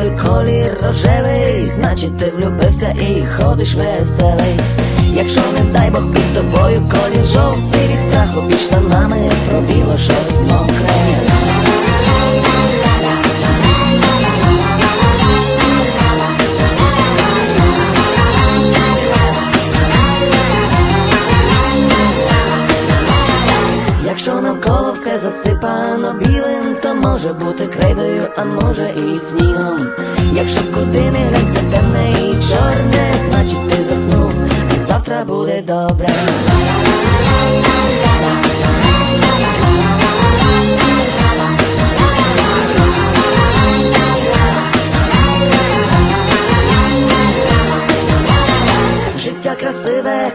головою колір рожевий, значить ти влюбився і ходиш веселий. Якщо не дай Бог під тобою колір жовтий від страху під штанами пробіло щось навколо все засипано білим, то може бути крейдою, а може і снігом. Якщо куди не глянь, темне і чорне, значить ти заснув, і завтра буде добре.